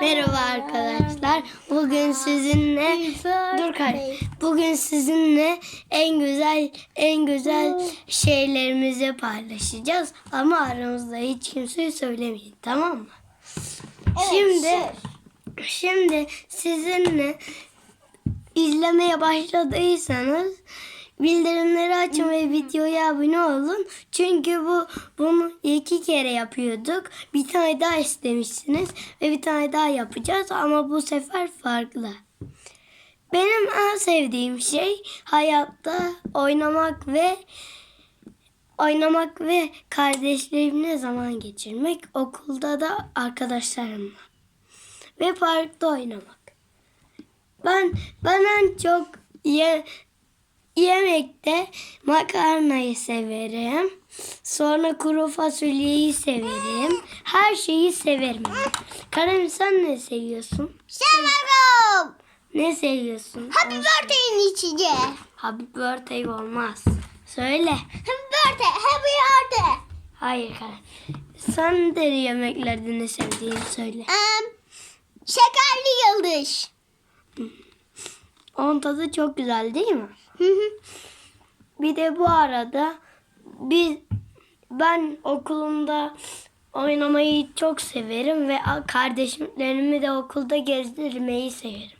Merhaba arkadaşlar. Bugün sizinle dur kay. Bugün sizinle en güzel en güzel şeylerimizi paylaşacağız ama aramızda hiç kimseye söylemeyin tamam mı? Şimdi şimdi sizinle izlemeye başladıysanız bildirimleri açın ve videoya abone olun. Çünkü bu bunu iki kere yapıyorduk. Bir tane daha istemişsiniz ve bir tane daha yapacağız ama bu sefer farklı. Benim en sevdiğim şey hayatta oynamak ve oynamak ve kardeşlerimle zaman geçirmek. Okulda da arkadaşlarımla ve parkta oynamak. Ben ben en çok ye, yemekte makarnayı severim. Sonra kuru fasulyeyi severim. Her şeyi severim. Karem sen ne seviyorsun? Severim. Ne seviyorsun? Happy birthday'in içeceği. Happy birthday olmaz. Söyle. Happy birthday. Happy birthday. Hayır Karem. Sen de yemeklerde ne sevdiğini söyle. Um, şekerli yıldız. Onun tadı çok güzel değil mi? Bir de bu arada biz ben okulumda oynamayı çok severim ve kardeşlerimi de okulda gezdirmeyi severim.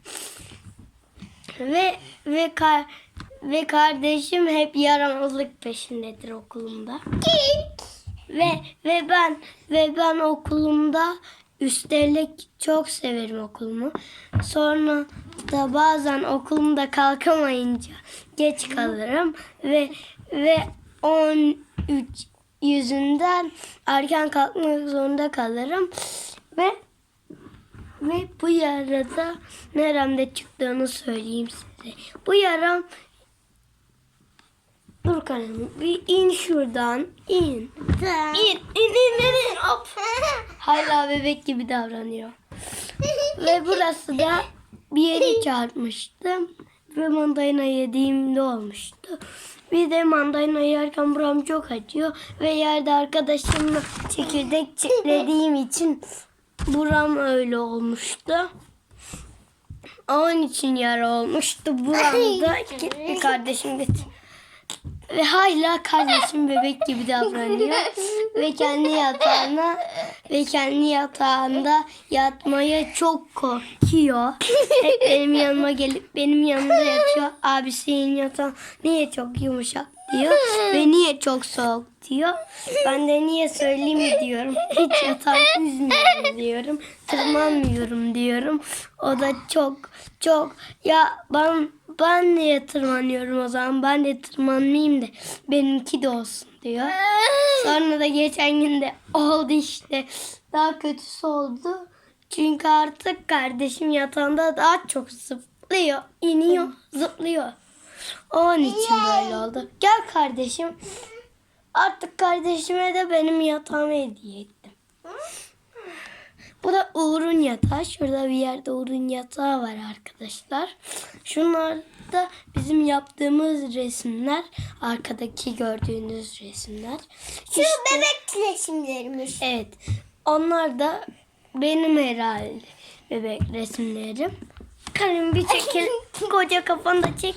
Ve ve kar, ve kardeşim hep yaramazlık peşindedir okulumda. Ve ve ben ve ben okulumda üstelik çok severim okulumu. Sonra da bazen okulumda kalkamayınca geç kalırım ve ve 13 yüzünden erken kalkmak zorunda kalırım ve ve bu yarada neremde çıktığını söyleyeyim size. Bu yaram Dur kalem bir in şuradan in. İn in in. Hala bebek gibi davranıyor. Ve burası da bir yeri çarpmıştım. Ve mandalina yediğimde olmuştu. Bir de mandalina yerken buram çok acıyor. Ve yerde arkadaşımla çekirdek çitlediğim için buram öyle olmuştu. Onun için yara olmuştu. Buramda gitti kardeşim gitti. Ve hala kardeşim bebek gibi davranıyor. ve kendi yatağına ve kendi yatağında yatmaya çok korkuyor. Hep benim yanıma gelip benim yanımda yatıyor. Abi senin yatağın niye çok yumuşak diyor. Ve niye çok soğuk diyor. Ben de niye söyleyeyim mi diyorum. Hiç yatağı üzmüyorum diyorum. Tırmanmıyorum diyorum. O da çok çok ya ben ben niye tırmanıyorum o zaman ben de tırmanmayayım da benimki de olsun diyor. Sonra da geçen gün de oldu işte. Daha kötüsü oldu. Çünkü artık kardeşim yatağında daha çok zıplıyor, iniyor, zıplıyor. Onun için böyle oldu. Gel kardeşim. Artık kardeşime de benim yatağımı hediye ettim. Bu da Uğur'un yatağı. Şurada bir yerde Uğur'un yatağı var arkadaşlar. Şunlar da bizim yaptığımız resimler. Arkadaki gördüğünüz resimler. Şu bebek resimlerimiz. Evet. Onlar da benim herhalde bebek resimlerim. Karim bir çekil. Koca kafanı da çek.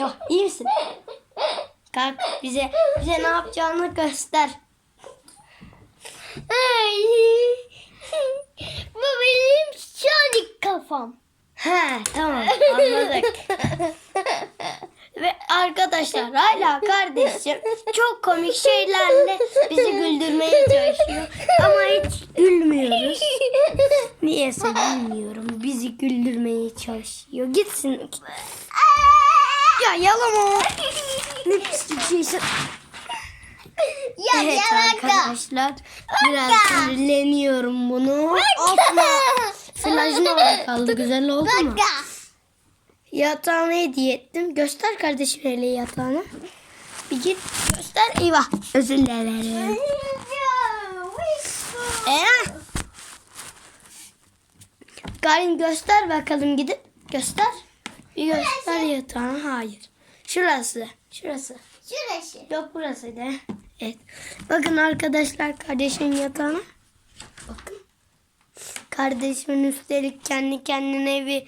Yok iyi misin? Kalk bize bize ne yapacağını göster. Ay. Bu benim Sonic kafam. He tamam anladık. Ve arkadaşlar hala kardeşim çok komik şeylerle bizi güldürmeye çalışıyor. Ama hiç gülmüyoruz. Niyeyse bilmiyorum. Bizi güldürmeye çalışıyor. Gitsin. Ya yalama. Ne pislik şeysin. ya Evet arkadaşlar. Biraz sinirleniyorum bunu. Asla. Flajın orada kaldı. Güzel oldu mu? Yatağını hediye ettim. Göster kardeşim hele yatağını. Bir git göster. Eyvah. Özür dilerim. Ee? Karin göster bakalım gidip. Göster. Bir göster yatağını. Hayır. Şurası. Şurası. Şurası. Yok burası da. Evet. Bakın arkadaşlar kardeşimin yatağına. Bakın. Kardeşimin üstelik kendi kendine evi